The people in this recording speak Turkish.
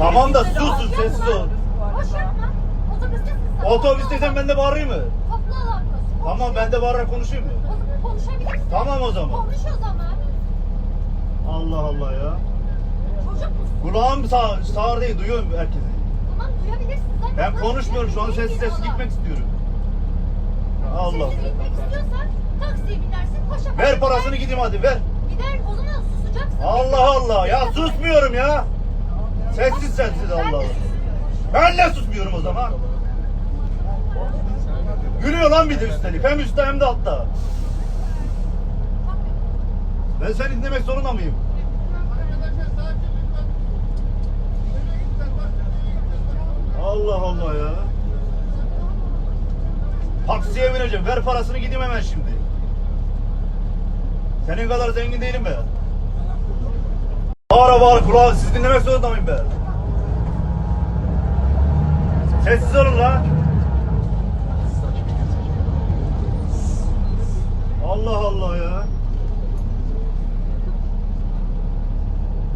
Tamam da Boş sus sus yapma. sessiz ol. Boş yapma. Sen. Otobüsteysen ben de bağırayım mı? Toplu. Tamam ben de bağırarak konuşayım mı? O- Konuşabilirsin. Tamam o zaman. Konuş o zaman. Allah Allah ya. Çocuk musun? Kulağım sağ, sağır değil duyuyorum herkesi. Tamam duyabilirsin. Zaten Ben konuşmuyorum şu an sessiz sessiz olan. gitmek istiyorum. Allah. Sessiz gitmek istiyorsan taksiye binersin. Paşa Ver parasını gideyim hadi ver. Gider o zaman susacaksın. Allah Allah ya susmuyorum ya. Sessiz sessiz Allah. susmuyorum. Ben de susmuyorum o zaman. Gülüyor lan bir de üstelik. Hem üstte hem de altta. Ben seni dinlemek zorunda mıyım? Allah Allah ya. Taksiye bineceğim. Ver parasını gideyim hemen şimdi. Senin kadar zengin değilim ben. Bağıra bağıra kulağı siz dinlemek zorunda mıyım ben? Sessiz olun la. Allah Allah ya.